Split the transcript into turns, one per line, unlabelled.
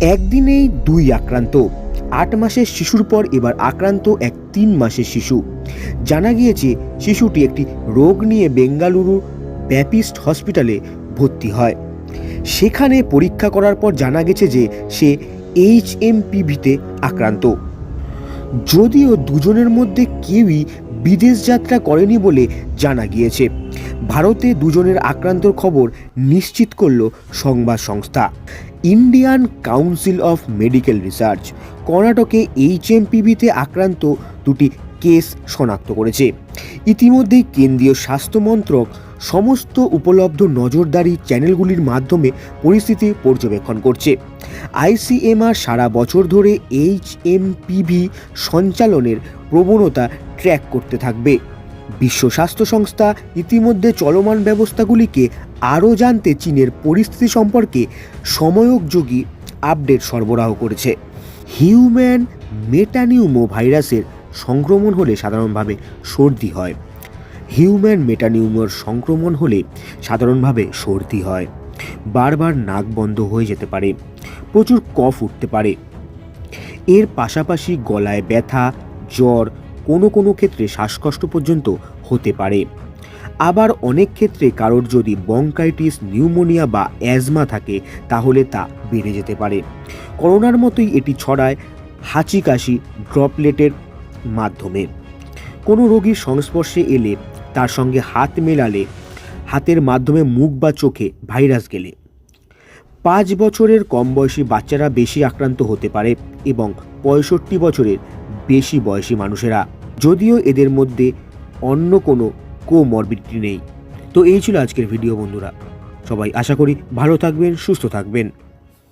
একদিনেই দুই আক্রান্ত। আট মাসের শিশুর পর এবার আক্রান্ত এক তিন মাসের শিশু। জানা গিয়েছে, শিশুটি একটি রোগ নিয়ে বেঙ্গালুরুর ব্যাপিস্ট হসপিটালে ভর্তি হয়। সেখানে পরীক্ষা করার পর জানা গেছে যে, সে এইচ এম পিভিতে আক্রান্ত। যদিও দুজনের মধ্যে কেউই বিদেশ যাত্রা করেনি বলে জানা গিয়েছে। ভারতে দুজনের আক্রান্তর খবর নিশ্চিত করল সংবাদ সংস্থা। Indian Council of Medical Research কর্ণাটকে এইচএমপিভিতে আক্রান্ত দুটি কেস শনাক্ত করেছে। ইতিমধ্যেই কেন্দ্রীয় স্বাস্থ্য মন্ত্রক সমস্ত উপলব্ধ নজরদারি চ্যানেলগুলির মাধ্যমে পরিস্থিতি পর্যবেক্ষণ করছে। আইসিএমআর সারা বছর ধরে এইচএমপিভি সঞ্চালনের প্রবণতা ট্র্যাক করতে থাকবে। বিশ্ব স্বাস্থ্য সংস্থা ইতিমধ্যে চলমান ব্যবস্থাগুলিকে আরও জানতে চীনের পরিস্থিতি সম্পর্কে সময়োপযোগী আপডেট সরবরাহ করেছে। হিউম্যান মেটানিউমো ভাইরাসের সংক্রমণ হলে সাধারণভাবে সর্দি হয়। হিউম্যান মেটানিউমোর সংক্রমণ হলে সাধারণভাবে সর্দি হয়। বারবার নাক বন্ধ হয়ে যেতে পারে, প্রচুর কফ উঠতে পারে। এর পাশাপাশি গলায় ব্যথা, জ্বর কোনো কোনো ক্ষেত্রে শ্বাসকষ্ট পর্যন্ত হতে পারে। আবার অনেক ক্ষেত্রে কারোর যদি বঙ্কাইটিস নিউমোনিয়া বা অ্যাজমা থাকে, তাহলে তা বেড়ে যেতে পারে। করোনার মতোই এটি ছড়ায় হাঁচি কাশি ড্রপলেটের মাধ্যমে। কোনো রোগীর সংস্পর্শে এলে তার সঙ্গে হাত মেলালে হাতের মাধ্যমে মুখ বা চোখে ভাইরাস গেলে। পাঁচ বছরের কম বয়সী বাচ্চারা বেশি আক্রান্ত হতে পারে এবং পঁয়ষট্টি বছরের বেশি বয়সী মানুষেরা। যদিও এদের মধ্যে অন্য কোনো কোমরবিডিটি নেই। তো এই ছিল আজকের ভিডিও বন্ধুরা। সবাই আশা করি ভালো থাকবেন, সুস্থ থাকবেন।